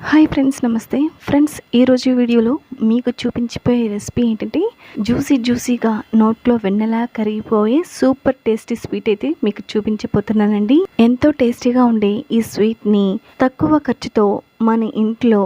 Hi friends నమస్తే. Friends ఈరోజు వీడియోలో మీకు చూపించిపోయే రెసిపీ ఏంటంటే జ్యూసీ జ్యూసీగా నోట్లో వెన్నెలా కరిగిపోయే సూపర్ టేస్టీ స్వీట్ అయితే మీకు చూపించబోతున్నానండి. ఎంతో టేస్టీగా ఉండే ఈ స్వీట్ని తక్కువ ఖర్చుతో మన ఇంట్లో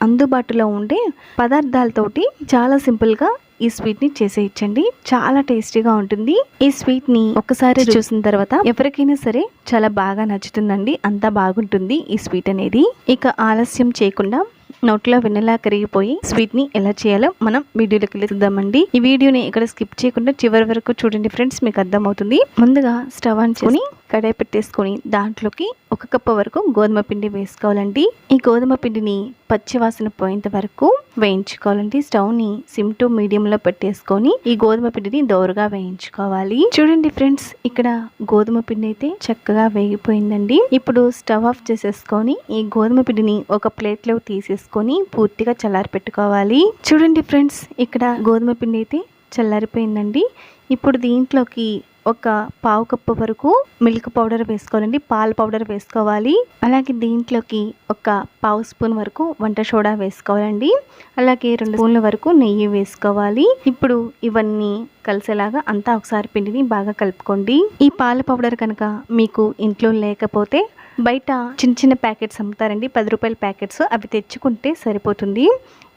అందుబాటులో ఉండే పదార్థాలతోటి చాలా సింపుల్గా ఈ స్వీట్ని చేసేయచ్చండి. చాలా టేస్టీగా ఉంటుంది. ఈ స్వీట్ని ఒక్కసారి చూసిన తర్వాత ఎవరికైనా సరే చాలా బాగా నచ్చుతుందండి. అంతా బాగుంటుంది ఈ స్వీట్ అనేది. ఇక ఆలస్యం చేయకుండా నోట్లో వెన్నెలా కరిగిపోయి స్వీట్ని ఎలా చేయాలో మనం వీడియోలోకి వెళ్ళి ఈ వీడియోని ఇక్కడ స్కిప్ చేయకుండా చివరి వరకు చూడండి ఫ్రెండ్స్ మీకు అర్థమవుతుంది. ముందుగా స్టవ్ ఆన్ చేసుకుని కడాయి పెట్టేసుకొని దాంట్లోకి ఒక కప్పు వరకు గోధుమ పిండి వేసుకోవాలండి. ఈ గోధుమ పిండిని పచ్చివాసన పోయేంత వరకు వేయించుకోవాలండి. స్టవ్ని సిమ్ టు మీడియం లో పెట్టేసుకొని ఈ గోధుమ పిండిని దోరగా వేయించుకోవాలి. చూడండి ఫ్రెండ్స్ ఇక్కడ గోధుమ పిండి అయితే చక్కగా వేగిపోయిందండి. ఇప్పుడు స్టవ్ ఆఫ్ చేసేసుకొని ఈ గోధుమ పిండిని ఒక ప్లేట్లో తీసుకొని పూర్తిగా చల్లారి పెట్టుకోవాలి. చూడండి ఫ్రెండ్స్ ఇక్కడ గోధుమ పిండి అయితే చల్లారిపోయిందండి. ఇప్పుడు దీంట్లోకి ఒక పావు కప్పు వరకు మిల్క్ పౌడర్ వేసుకోవాలండి. పాల పౌడర్ వేసుకోవాలి. అలాగే దీంట్లోకి ఒక పావు స్పూన్ వరకు వంట సోడా వేసుకోవాలండి. అలాగే రెండు స్పూన్ల వరకు నెయ్యి వేసుకోవాలి. ఇప్పుడు ఇవన్నీ కలిసేలాగా అంతా ఒకసారి పిండిని బాగా కలుపుకోండి. ఈ పాల పౌడర్ కనుక మీకు ఇంట్లో లేకపోతే బయట చిన్న చిన్న ప్యాకెట్స్ అమ్ముతారండి. పది రూపాయల ప్యాకెట్స్ అవి తెచ్చుకుంటే సరిపోతుంది.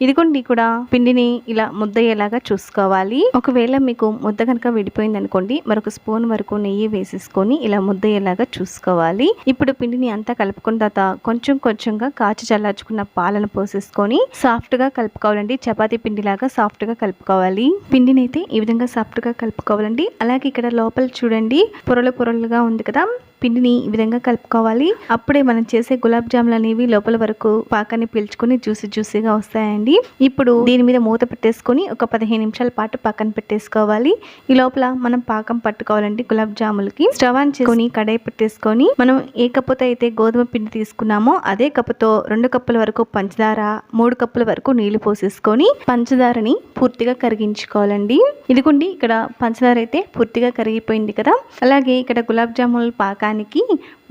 ఇదిగోండి కూడా పిండిని ఇలా ముద్దయ్యేలాగా చూసుకోవాలి. ఒకవేళ మీకు ముద్ద కనుక విడిపోయింది అనుకోండి మరొక స్పూన్ వరకు నెయ్యి వేసేసుకొని ఇలా ముద్దయ్యేలాగా చూసుకోవాలి. ఇప్పుడు పిండిని అంతా కలుపుకున్న తర్వాత కొంచెం కొంచెంగా కాచి చల్లార్చుకున్న పాలను పోసేసుకొని సాఫ్ట్గా కలుపుకోవాలండి. చపాతీ పిండిలాగా సాఫ్ట్గా కలుపుకోవాలి. పిండిని అయితే ఈ విధంగా సాఫ్ట్గా కలుపుకోవాలండి. అలాగే ఇక్కడ లోపల చూడండి పొరలు పొరలుగా ఉంది కదా. పిండిని ఈ విధంగా కలుపుకోవాలి. అప్పుడే మనం చేసే గులాబ్ జాములు అనేవి లోపల వరకు పాకాన్ని పీల్చుకుని జ్యూసీ జ్యూసీగా వస్తాయండి. ఇప్పుడు దీని మీద మూత పెట్టేసుకొని ఒక పదిహేను నిమిషాల పాటు పక్కన పెట్టేసుకోవాలి. ఈ లోపల మనం పాకం పట్టుకోవాలండి గులాబ్ జాములకి. స్టవ్ ఆన్ చేసుకొని కడాయి పెట్టేసుకొని మనం ఏ కప్పుతో అయితే గోధుమ పిండి తీసుకున్నామో అదే కప్పుతో రెండు కప్పుల వరకు పంచదార మూడు కప్పుల వరకు నీళ్ళు పోసేసుకొని పంచదారని పూర్తిగా కరిగించుకోవాలండి. ఇదిగోండి ఇక్కడ పంచదార అయితే పూర్తిగా కరిగిపోయింది కదా. అలాగే ఇక్కడ గులాబ్ జాముల పాకానికి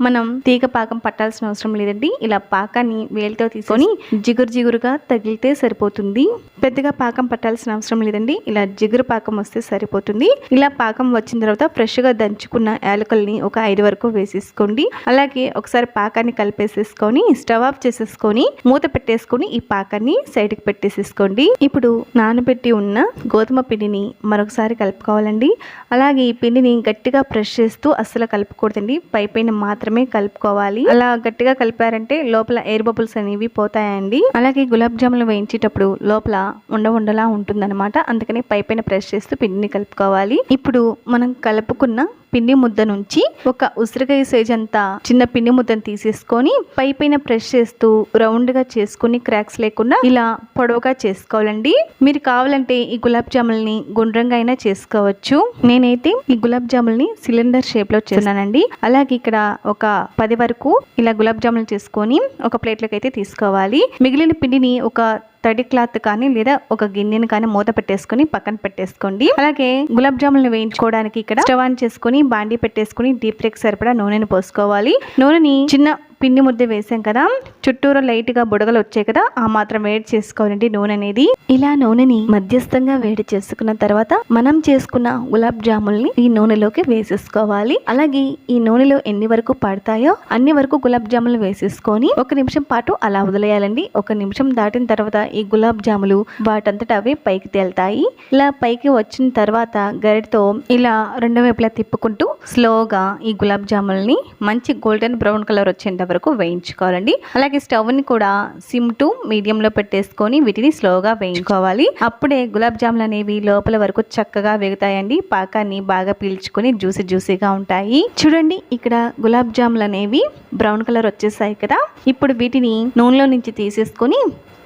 మనం తీగ పాకం పట్టాల్సిన అవసరం లేదండి. ఇలా పాకాన్ని వేలితో తీసుకొని జిగురు జిగురుగా తగిలితే సరిపోతుంది. పెద్దగా పాకం పట్టాల్సిన అవసరం లేదండి. ఇలా జిగురు పాకం వస్తే సరిపోతుంది. ఇలా పాకం వచ్చిన తర్వాత ఫ్రెష్గా దంచుకున్న యాలకల్ని ఒక ఐదు వరకు వేసేసుకోండి. అలాగే ఒకసారి పాకాన్ని కలిపేసేసుకొని స్టవ్ ఆఫ్ చేసేసుకొని మూత పెట్టేసుకొని ఈ పాకాన్ని సైడ్కి పెట్టేసేసుకోండి. ఇప్పుడు నానబెట్టి ఉన్న గోధుమ పిండిని మరొకసారి కలుపుకోవాలండి. అలాగే ఈ పిండిని గట్టిగా ప్రెస్ చేస్తూ అస్సలు కలుపుకూడదండి. పైపైన మాత్రమే కలుపుకోవాలి. అలా గట్టిగా కలిపారంటే లోపల ఎయిర్ బబుల్స్ అనేవి పోతాయండి. అలాగే గులాబ్ జాములు వేయించేటప్పుడు లోపల ఉండ ఉండలా ఉంటుందన్నమాట. అందుకని పైపైన ప్రెస్ చేస్తూ పిండిని కలుపుకోవాలి. ఇప్పుడు మనం కలుపుకున్న పిండి ముద్ద నుంచి ఒక ఉసిరికాయ సైజ్ అంతా చిన్న పిండి ముద్దను తీసేసుకొని పై పైన ప్రెస్ చేస్తూ రౌండ్గా చేసుకుని క్రాక్స్ లేకుండా ఇలా పొడవుగా చేసుకోవాలండి. మీరు కావాలంటే ఈ గులాబ్ జాములని గుండ్రంగా అయినా చేసుకోవచ్చు. నేనైతే ఈ గులాబ్ జాములని సిలిండర్ షేప్లో చేస్తున్నానండి. అలాగే ఇక్కడ ఒక పది వరకు ఇలా గులాబ్ జాములు చేసుకొని ఒక ప్లేట్లోకి అయితే తీసుకోవాలి. మిగిలిన పిండిని ఒక తడి క్లాత్ కానీ లేదా ఒక గిన్నెని కానీ మూత పెట్టేసుకొని పక్కన పెట్టేసుకోండి. అలాగే గులాబ్ జాములను వేయించుకోవడానికి ఇక్కడ స్టవ్ ఆన్ చేసుకొని బాండీ పెట్టేసుకొని డీప్ ఫ్రైకి సరిపడా నూనెని పోసుకోవాలి. నూనెని చిన్న పిండి ముద్ద వేసాం కదా చుట్టూరు లైట్గా బుడగలు వచ్చాయి కదా ఆ మాత్రం వేడి చేసుకోవాలండి నూనె అనేది. ఇలా నూనెని మధ్యస్థంగా వేడి చేసుకున్న తర్వాత మనం చేసుకున్న గులాబ్ జాముల్ని ఈ నూనెలోకి వేసేసుకోవాలి. అలాగే ఈ నూనెలో ఎన్ని వరకు పడతాయో అన్ని వరకు గులాబ్ జాములు వేసేసుకొని ఒక నిమిషం పాటు అలా వదిలేయాలండి. ఒక నిమిషం దాటిన తర్వాత ఈ గులాబ్ జాములు వాటంతట అవి పైకి తేలుతాయి. ఇలా పైకి వచ్చిన తర్వాత గరిటతో ఇలా రెండు వైపులా తిప్పుకుంటూ స్లోగా ఈ గులాబ్ జాములని మంచి గోల్డెన్ బ్రౌన్ కలర్ వచ్చేంత వరకు వేయించుకోవాలండి. అలాగే స్టవ్ని కూడా సిమ్ టు మీడియం లో పెట్టేసుకొని వీటిని స్లోగా వేయించుకోవాలి. అప్పుడే గులాబ్ జాములు అనేవి లోపల వరకు చక్కగా వేగుతాయండి. పాకాన్ని బాగా పీల్చుకొని జ్యూసీ జ్యూసీగా ఉంటాయి. చూడండి ఇక్కడ గులాబ్ జాములు అనేవి బ్రౌన్ కలర్ వచ్చేసాయి కదా. ఇప్పుడు వీటిని నూనెలో నుంచి తీసేసుకొని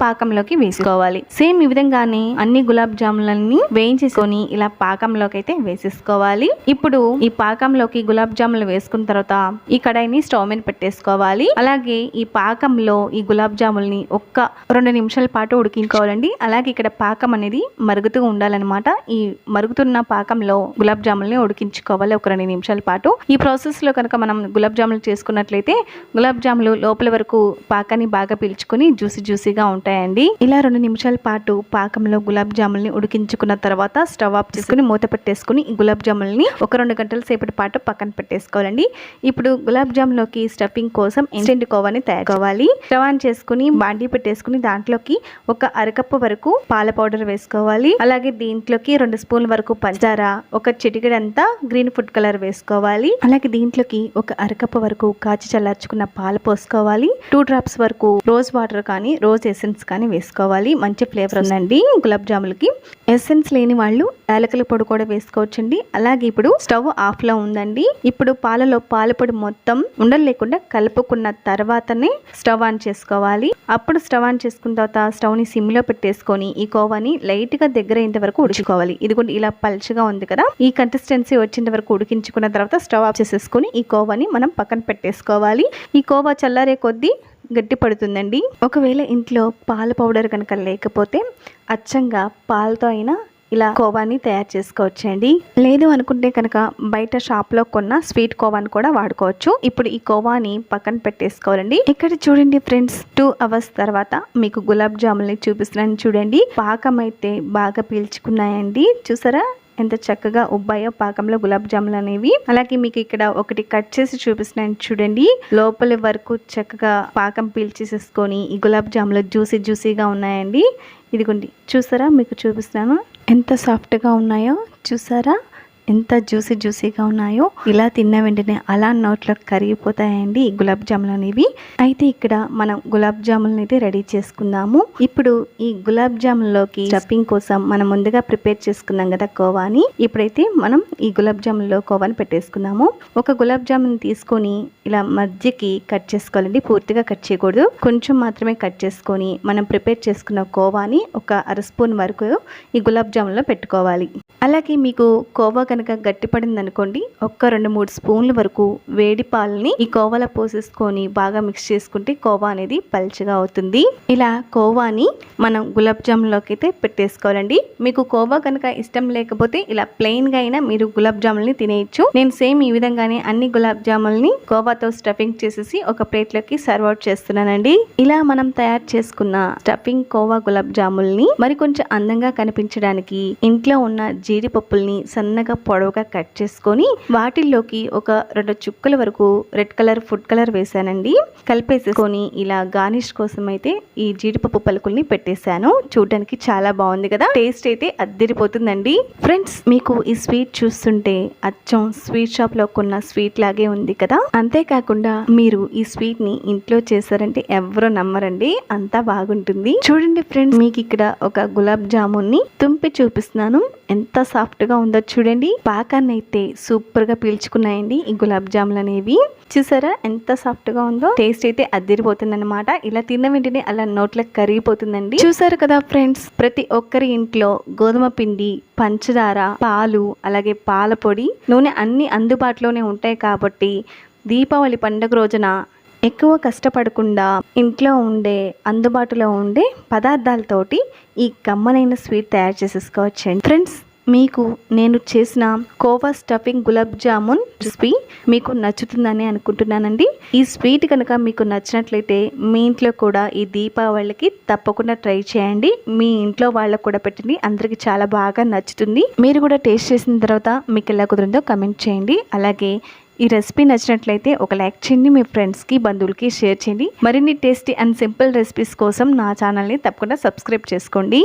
పాకంలోకి వేసుకోవాలి. సేమ్ ఈ విధంగానే అన్ని గులాబ్ జాములన్నీ వేయించేసుకొని ఇలా పాకంలోకి అయితే వేసేసుకోవాలి. ఇప్పుడు ఈ పాకంలోకి గులాబ్ జాములు వేసుకున్న తర్వాత ఈ కడాయిని స్టవ్ మీద పెట్టేసుకోవాలి. అలాగే ఈ పాకంలో ఈ గులాబ్ జాముల్ని ఒక్క రెండు నిమిషాల పాటు ఉడికించుకోవాలండి. అలాగే ఇక్కడ పాకం అనేది మరుగుతూ ఉండాలన్నమాట. ఈ మరుగుతున్న పాకంలో గులాబ్ జాముల్ని ఉడికించుకోవాలి ఒక రెండు నిమిషాల పాటు. ఈ ప్రాసెస్లో కనుక మనం గులాబ్ జాములు చేసుకున్నట్లయితే గులాబ్ జాములు లోపల వరకు పాకాన్ని బాగా పీల్చుకొని జ్యూసీ జ్యూసీగా ఉంటాయి. ఉంటాయండి ఇలా రెండు నిమిషాల పాటు పాకంలో గులాబ్ జాముల్ని ఉడికించుకున్న తర్వాత స్టవ్ ఆఫ్ చేసుకుని మూత పెట్టేసుకుని ఈ గులాబ్ జాముల్ని ఒక రెండు గంటల సేపటి పాటు పక్కన పెట్టేసుకోవాలండి. ఇప్పుడు గులాబ్ జామ్లోకి స్టఫింగ్ కోసం ఇన్స్టెంట్ కోవాని తయారుకోవాలి స్టవ్ ఆన్ చేసుకుని బాండీ పెట్టేసుకుని దాంట్లోకి ఒక అరకప్పు వరకు పాల పౌడర్ వేసుకోవాలి. అలాగే దీంట్లోకి రెండు స్పూన్ల వరకు పంచదార ఒక చిటికడంతా గ్రీన్ ఫుడ్ కలర్ వేసుకోవాలి. అలాగే దీంట్లోకి ఒక అరకప్పు వరకు కాచి చల్లార్చుకున్న పాలు పోసుకోవాలి. టూ డ్రాప్స్ వరకు రోజ్ వాటర్ కానీ రోజ్ ఎసెన్స్ కానీ వేసుకోవాలి. మంచి ఫ్లేవర్ ఉందండి. గులాబ్ జాములకి ఎసెన్స్ లేని వాళ్ళు యాలకుల పొడి కూడా వేసుకోవచ్చండి. అలాగే ఇప్పుడు స్టవ్ ఆఫ్లో ఉందండి. ఇప్పుడు పాలలో పాల పొడి మొత్తం ఉండలు లేకుండా కలుపుకున్న తర్వాతనే స్టవ్ ఆన్ చేసుకోవాలి. అప్పుడు స్టవ్ ఆన్ చేసుకున్న తర్వాత స్టవ్ని సిమ్లో పెట్టేసుకొని ఈ కోవాని లైట్గా దగ్గర అయ్యేంత వరకు ఉడుచుకోవాలి ఇది కూడా ఇలా పల్చగా ఉంది కదా. ఈ కన్సిస్టెన్సీ వచ్చేంత వరకు ఉడికించుకున్న తర్వాత స్టవ్ ఆఫ్ చేసేసుకొని ఈ కోవాని మనం పక్కన పెట్టేసుకోవాలి. ఈ కోవా చల్లారే కొద్దీ గట్టి పడుతుందండి ఒకవేళ ఇంట్లో పాల పౌడర్ కనుక లేకపోతే అచ్చంగా పాలతో అయినా ఇలా కోవాని తయారు చేసుకోవచ్చండి. లేదు అనుకుంటే కనుక బయట షాప్లో కొన్న స్వీట్ కోవాని కూడా వాడుకోవచ్చు. ఇప్పుడు ఈ కోవాని పక్కన పెట్టేసుకోవాలండి. ఇక్కడ చూడండి ఫ్రెండ్స్ టూ అవర్స్ తర్వాత మీకు గులాబ్ జాములని చూపిస్తున్నాను చూడండి. పాకం అయితే బాగా పీల్చుకున్నాయండి. చూసారా? ఎంత చక్కగా ఉబ్బాయో పాకంలో గులాబ్ జాములు అనేవి. అలాగే మీకు ఇక్కడ ఒకటి కట్ చేసి చూపిస్తున్నాను చూడండి. లోపలి వరకు చక్కగా పాకం పీల్చేసేసుకొని ఈ గులాబ్ జాములు జ్యూసీ జ్యూసీగా ఉన్నాయండి. ఇదిగోండి చూసారా? మీకు చూపిస్తున్నాను. ఎంత సాఫ్ట్గా ఉన్నాయో చూసారా? ఎంత జ్యూసీ జ్యూసీగా ఉన్నాయో ఇలా తిన్న వెంటనే అలా నోట్లో కరిగిపోతాయండి ఈ గులాబ్ జాములు అనేవి. అయితే ఇక్కడ మనం గులాబ్ జాములను అయితే రెడీ చేసుకుందాము. ఇప్పుడు ఈ గులాబ్ జామున్లోకి స్టఫింగ్ కోసం మనం ముందుగా ప్రిపేర్ చేసుకున్నాం కదా కోవాని. ఇప్పుడైతే మనం ఈ గులాబ్ జామున్లో కోవాని పెట్టేసుకుందాము. ఒక గులాబ్ జామున్ తీసుకొని ఇలా మధ్యకి కట్ చేసుకోవాలండి. పూర్తిగా కట్ చేయకూడదు. కొంచెం మాత్రమే కట్ చేసుకొని మనం ప్రిపేర్ చేసుకున్న కోవాని ఒక అర స్పూన్ వరకు ఈ గులాబ్ జామున్లో పెట్టుకోవాలి. అలాగే మీకు కోవా కనుక గట్టిపడింది అనుకోండి ఒక్క రెండు మూడు స్పూన్ల వరకు వేడి పాలని ఈ కోవాలో పోసేసుకొని బాగా మిక్స్ చేసుకుంటే కోవా అనేది పల్చగా అవుతుంది. ఇలా కోవాని మనం గులాబ్ జామున్లోకి అయితే పెట్టేసుకోవాలండి. మీకు కోవా కనుక ఇష్టం లేకపోతే ఇలా ప్లెయిన్గా అయినా మీరు గులాబ్ జాముల్ని తినేయచ్చు. నేను సేమ్ ఈ విధంగానే అన్ని గులాబ్ జాముల్ని కోవాతో స్టఫింగ్ చేసేసి ఒక ప్లేట్లోకి సర్వ్ అవుట్ చేస్తున్నానండి. ఇలా మనం తయారు చేసుకున్న స్టఫింగ్ కోవా గులాబ్ జాముల్ని మరి కొంచెం అందంగా కనిపించడానికి ఇంట్లో ఉన్న జీడిపప్పుల్ని సన్నగా పొడవుగా కట్ చేసుకొని వాటిల్లోకి ఒక రెండు చుక్కల వరకు రెడ్ కలర్ ఫుడ్ కలర్ వేసానండి. కలిపేసుకొని ఇలా గార్నిష్ కోసం అయితే ఈ జీడిపప్పు పలుకుల్ని పెట్టేశాను. చూడడానికి చాలా బాగుంది కదా. టేస్ట్ అయితే అద్దరిపోతుందండి. ఫ్రెండ్స్ మీకు ఈ స్వీట్ చూస్తుంటే అచ్చం స్వీట్ షాప్లో కొన్న స్వీట్ లాగే ఉంది కదా. అంతేకాకుండా మీరు ఈ స్వీట్ని ఇంట్లో చేశారంటే ఎవరు నమ్మరండి. అంతా బాగుంటుంది. చూడండి ఫ్రెండ్స్ మీకు ఇక్కడ ఒక గులాబ్ జామున్ని తుంపి చూపిస్తున్నాను. ఎంత సాఫ్ట్గా ఉందో చూడండి. పాకాన్ని అయితే సూపర్గా పీల్చుకున్నాయండి. ఈ గులాబ్ జాములు అనేవి. చూసారా ఎంత సాఫ్ట్గా ఉందో? టేస్ట్ అయితే అద్దరిపోతుంది అనమాట ఇలా తిన్న వెంటనే అలా నోట్లకు కరిగిపోతుందండి. చూసారు కదా ఫ్రెండ్స్ ప్రతి ఒక్కరి ఇంట్లో గోధుమ పిండి పంచదార పాలు అలాగే పాల పొడి నూనె అన్ని అందుబాటులోనే ఉంటాయి కాబట్టి దీపావళి పండుగ రోజున ఎక్కువ కష్టపడకుండా ఇంట్లో ఉండే అందుబాటులో ఉండే పదార్థాలతోటి ఈ కమ్మనైన స్వీట్ తయారు చేసేసుకోవచ్చండి. ఫ్రెండ్స్ మీకు నేను చేసిన కోవా స్టఫింగ్ గులాబ్ జామున్ రెసిపీ మీకు నచ్చుతుందని అనుకుంటున్నానండి. ఈ స్వీట్ కనుక మీకు నచ్చినట్లయితే మీ ఇంట్లో కూడా ఈ దీపావళికి తప్పకుండా ట్రై చేయండి. మీ ఇంట్లో వాళ్ళకు కూడా పెట్టండి. అందరికీ చాలా బాగా నచ్చుతుంది. మీరు కూడా టేస్ట్ చేసిన తర్వాత మీకు ఎలా కుదిరిందో కమెంట్ చేయండి. అలాగే ఈ రెసిపీ నచ్చినట్లయితే ఒక లైక్ చేయండి. మీ ఫ్రెండ్స్కి బంధువులకి షేర్ చేయండి. మరిన్ని టేస్టీ అండ్ సింపుల్ రెసిపీస్ కోసం నా ఛానల్ని తప్పకుండా సబ్స్క్రైబ్ చేసుకోండి.